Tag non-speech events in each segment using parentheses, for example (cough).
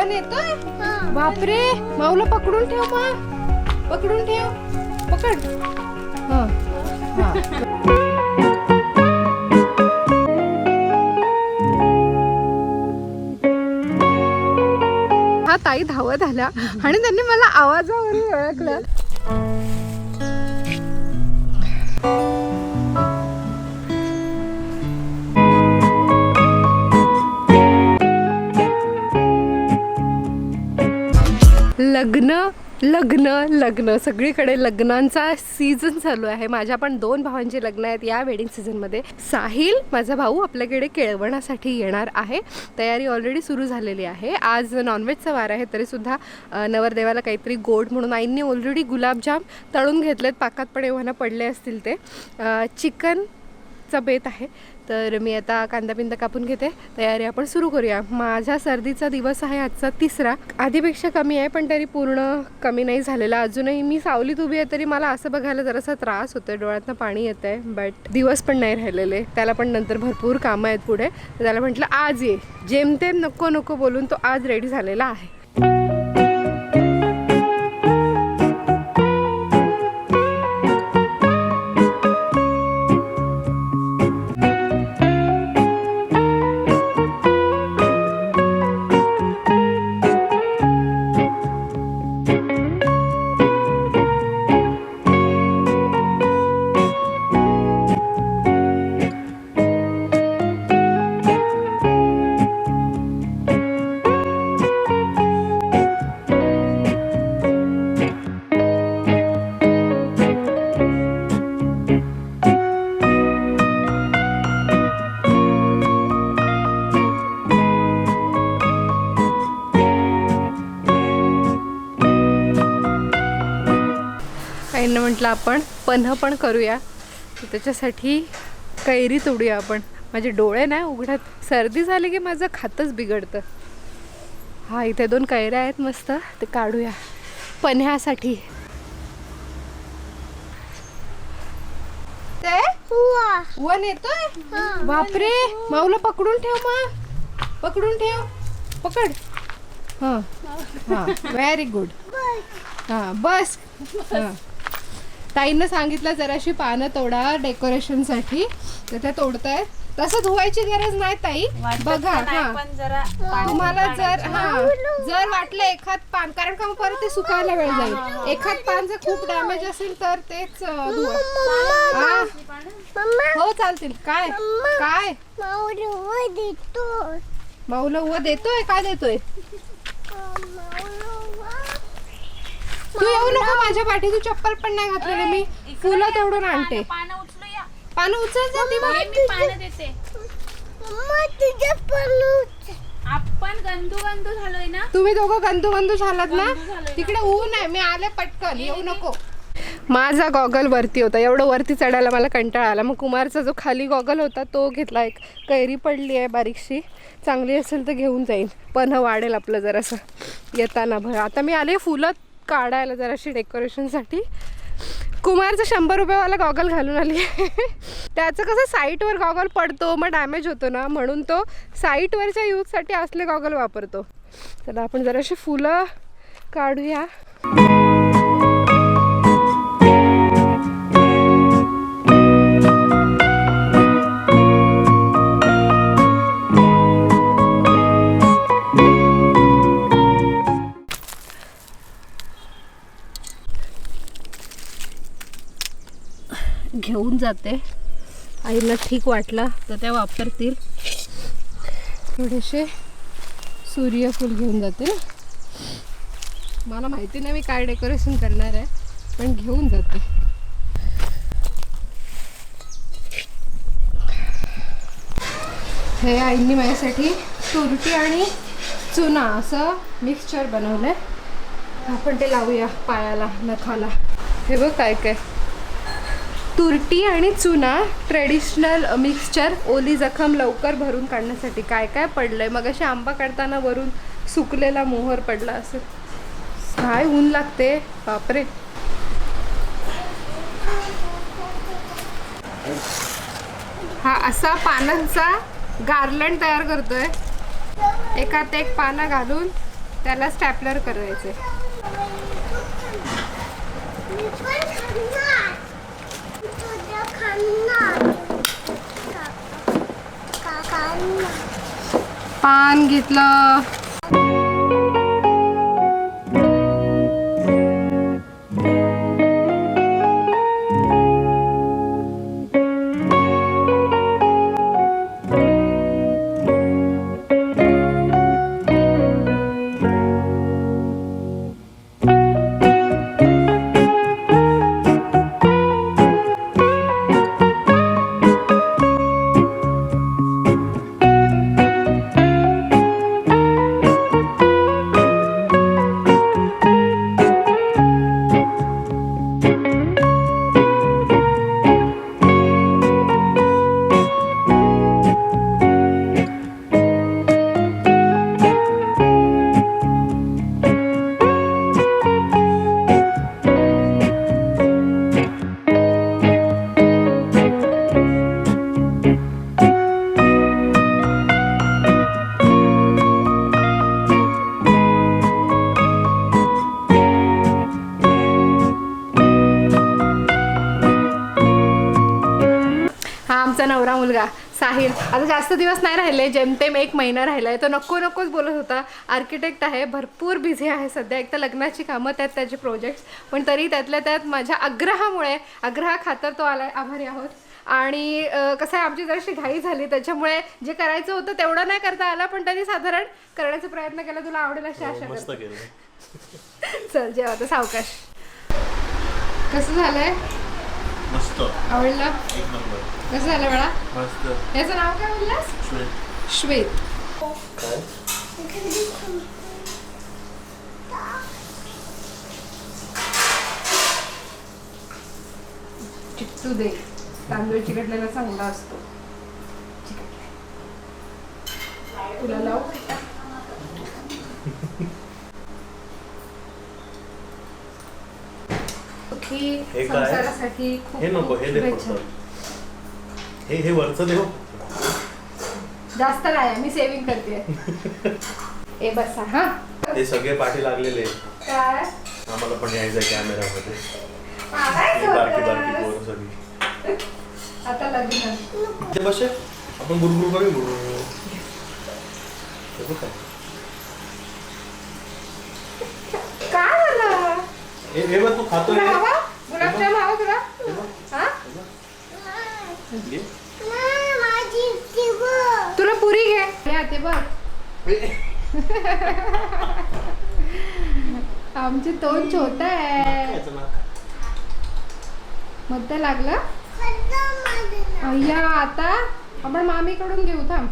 One येतोय? बापरे माऊला पकडून ठेव मग. पकडून ठेव. पकड. हा. हा. हा ताई धावत आल्या आणि त्यांनी मला आवाजावरून ओळखलं. लग्न लग्न लग्न. सगळीकडे लग्नांचा सीझन चालू आहे. माझ्या पण दोन भावांची लग्न आहेत या वेडिंग सीझनमध्ये साहिल माझा भाऊ आपल्याकडे केळवणासाठी येणार आहे. तयारी ऑलरेडी सुरू झालेली आहे. आज नॉनव्हेजचा वार आहे तरीसुद्धा नवरदेवाला काहीतरी गोड म्हणून आईंनी ऑलरेडी गुलाबजाम तळून घेतलेत. पाकात पण एव्हाना पडले असतील ते. चिकन चा बेत आहे. तर मी आता कांदा बिंदा कापून घेते. तयारी आपण सुरू करूया. माझ्या सर्दीचा दिवस आहे आजचा तिसरा. आधीपेक्षा कमी आहे पण तरी पूर्ण कमी नाही झालेला. अजूनही मी सावलीत उभी आहे तरी मला असं बघायला जरासा त्रास होतोय. डोळ्यातनं पाणी येत आहे बट दिवस पण नाही राहिलेले. त्याला पण नंतर भरपूर कामं आहेत पुढे. त्याला म्हटलं आज ये. जेमतेम नको नको बोलून तो आज रेडी झालेला आहे. म्हटलं आपण पन्ह पण करूया. त्याच्यासाठी कैरी तोडूया आपण. माझे डोळे नाही उघडत सर्दी झाली की माझं खातच बिघडतं. हा इथे दोन कैऱ्या आहेत मस्त. ते काढूया. पन्ह्यासाठी. वन येतोय? बापरे. माऊला पकडून ठेव मग. पकडून ठेव. पकड. हा. हा. व्हेरी गुड हा बस. हा. ताईनं सांगितलं जराशी पानं तोडा डेकोरेशनसाठी. तर त्या तोडतायत. तसं धुवायची गरज नाही ताई. बघा हा. तुम्हाला जर हा जर वाटलं एखाद पान कारण का मग परत ते सुकायला वेळ जाईल. एखाद पान जर खूप डॅमेज असेल तर तेच धुवा. हा. हो चालतील. काय? काय? माऊला व देतोय. काय देतोय? तू येऊ नको माझ्या पाठी तू चप्पल पण नाही घातलेली मी. फुलं तोडून आणते. पानं उचलूया पानं उचल जाते मग मी पानं देते. आपण गंदू गंदू झालोय ना? तुम्ही दोघं गंदू गंदू झालात ना. तिकडे ऊन आहे मी आले पटकन येऊ नको. माझा गॉगल वरती होता एवढं वरती चढायला मला कंटाळा आला. मग कुमारचा जो खाली गॉगल होता तो घेतला एक. कैरी पडली आहे बारीकशी. चांगली असेल तर घेऊन जाईन पण वाढेल आपलं जरासं. येताना भर आता मी आले फुलं काढायला जराशी डेकोरेशनसाठी कुमारचं शंभर रुपयेवाला गॉगल घालून आली त्याचं कसं साईटवर गॉगल पडतो मग डॅमेज होतो ना म्हणून तो साईटवरच्या यूजसाठी असले गॉगल वापरतो. तर आपण जराशी फुलं काढूया. घेऊन जाते. आईला ठीक वाटला तर त्या वापरतील. थोडेसे सूर्यफूल घेऊन जाते मला माहिती नाही मी काय डेकोरेशन करणार आहे पण घेऊन जाते. हे आईंनी माझ्यासाठी सुरटी आणि चुना असं मिक्सचर बनवलं आहे आपण ते लावूया पायाला नखाला. हे बघ काय काय. तुरटी आणि चुना ट्रेडिशनल मिक्सचर ओली जखम लवकर भरून काढण्यासाठी काय काय पडलं आहे मग अशी आंबा काढताना वरून सुकलेला मोहर पडला असेल. काय ऊन लागते? बापरे. हा असा पानांचा गार्लंड तयार करतोय. एकात एक पानं घालून त्याला स्टॅपलर करायचे मी पण खाणार तुझं खाणार का- खाणार पान घेतलं. साहिल आता जास्त दिवस नाही राहिले जेमतेम एक महिना राहिलाय. तो नको नकोच बोलत होता. आर्किटेक्ट आहे भरपूर बिझी आहे सध्या. एक तर लग्नाची कामं त्यात त्याचे प्रोजेक्ट्स पण तरी त्यातल्या त्यात माझ्या आग्रहामुळे आग्रहा खातर तो आलाय आभारी आहोत. आणि कसं आहे आमची जराशी घाई झाली. त्याच्यामुळे जे करायचं होतं तेवढं नाही करता आला पण त्यांनी साधारण करण्याचा प्रयत्न केला. तुला आवडेल अशी आशा हो, केलं. (laughs) चल जेव्हा सावकाश. कसं झालंय? मस्त. आवडलं? एक नंबर. कसं झालं बाळा? मस्त. याचं नाव काय बोललास? श्वेत. काय चिट्टू दे. तांदूळ चिकटलेला चांगला असतो. चिकटलाय. तुला लावू. सुखी हे काय? संसारासाठी खूप हे नको हे दे शुभेच्छा. फक्त हे हे वरचं दे हो. जास्त नाही मी सेव्हिंग करते. (laughs) ए बसा हा. ते सगळे पाठी लागलेले. काय? आम्हाला पण यायचं कॅमेरामध्ये मागायचं बारकी बारकी होतं. पोरं सगळी. आता लग्न. ते बसे. आपण गुरगुर करू गुरगुर हे बघ काय काय झालं हे हे बघ तू तुला? हवा गुलाबजाम हवा तुला हे बघ, घे. नाही, माझी ती बघ. तुला पुरी घे ते बघ आमचे तोंड छोट आहे नाक. मध्ये लागलं. अय्या आता आपण मामीकडून घेऊ थांब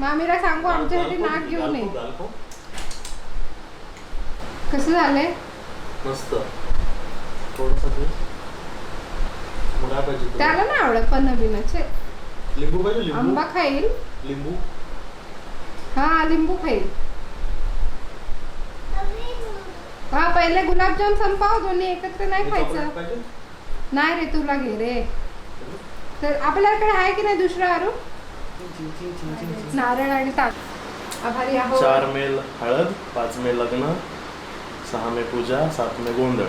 मामीला सांगू आमच्यासाठी नाक ये गालपो- गालपो. कसं झालंय मस्त. थोडंसं दे. मुळा पाहिजे तुला. त्याला नाही आवडत पण नवीनचे लिंबू पाहिजे लिंबू? आंबा खाईल. लिंबू? हा लिंबू खाईल. हा पहिले गुलाबजाम संपाव दोन्ही एकत्र नाही हे खायचं. पाहिजे? नाही रे तुला घे रे. तर आपल्याकडे आहे की नाही दुसरं आरू नारळ आणि ताक. आभारी आहो चार मे हळद पाच मे लग्न सहा मे पूजा सात मे गोंधळ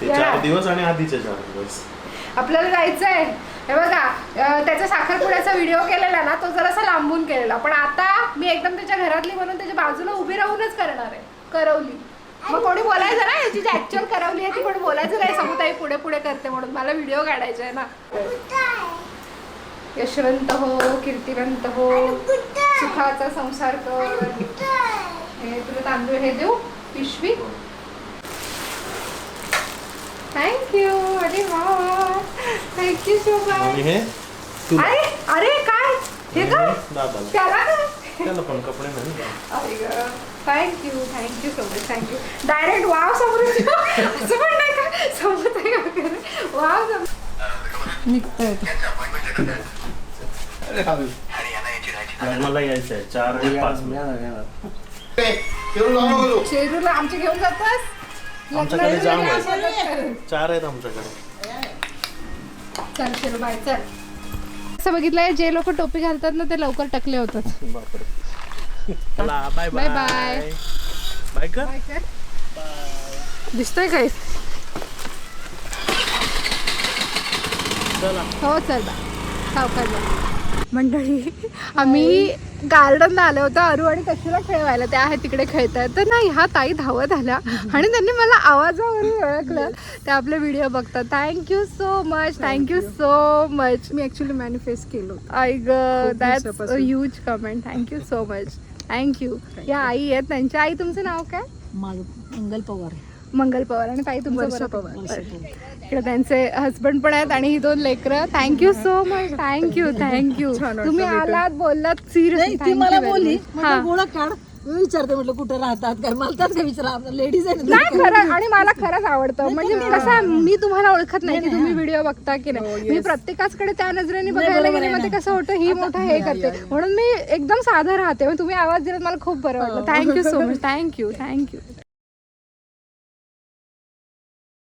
ते. चार दिवस आणि आधीचे चार दिवस आपल्याला जायचं आहे हे बघा त्याचा साखरपुड्याचा व्हिडिओ केलेला ना तो जरासा लांबून केलेला पण आता मी एकदम त्याच्या घरातली म्हणून त्याच्या बाजूला उभी राहूनच करणार आहे करवली मग कोणी बोलायचं ना याची जी ऍक्च्युअल करवली आहे ती कोणी बोलायचं नाही समुदाय पुढे पुढे करते म्हणून मला व्हिडिओ काढायचा आहे ना? यशवंत हो कीर्तिवंत हो? सुखाचा संसार कर? हे तुला तांदूळ हे देऊ पिशवी. थँक्यू अरे वा. थँक्यू सो मच हे अरे अरे काय? हे काय त्याला त्याला पण कपडे नाही thank you thank you so much thank you direct wow समोर असं पण नाही का? समोर वाव समोर. निघतोय लग्नाला यायचं आहे चार शेरूला आमचे घेऊन जातोस? आमच्याकडे लग्नाला जाम वेगळ्या आहे. मदत करेल. चार आहेत आमच्याकडे. चल शेरू बाय चल. असं बघितलंय जे लोक टोपी घालतात ना ते लवकर टकले होतात. बापरे. चला बाय बाय bye. बाय कर. काय कर. दिसतोय काय चला. हो चल. बा सावकाश बा. मंडळी आम्ही गार्डनला आलो होतो अरू आणि कशाला खेळवायला? त्या आहे तिकडे खेळतायत. तर नाही ह्या ताई धावत आल्या (laughs) आणि त्यांनी मला आवाजावरून ओळखलं. ते आपले व्हिडिओ बघतात. Thank you so much thank you so much me actually manifest केलं आय ग that's a. Huge comment thank you so much thank you या आई आहेत त्यांच्या. आई तुमचं नाव काय? माझं मंगल पवार. मंगल पवार आणि ताई तुमचं वर्षा? पवार. इकडे त्यांचे हस्बंड पण आहेत आणि ही दोन लेकरं. Thank you so much thank you thank you तुम्ही. आलात बोललात सिरियसली ती मला बोलली. काढ. मी विचारते म्हटलं कुठे राहतात? काय मला काय विचारा लेडीज आहे नाही खरं आणि मला खरंच आवडतं. म्हणजे मी कसं मी तुम्हाला ओळखत नाही की तुम्ही व्हिडिओ बघता की नाही. मी प्रत्येकाकडे त्या नजरेने बघायला गेले मग ते कसं होतं ही मोठा हे करते. म्हणून मी एकदम साधा राहते. मग तुम्ही आवाज दिलात मला खूप बरं वाटलं. Thank you so much thank you thank you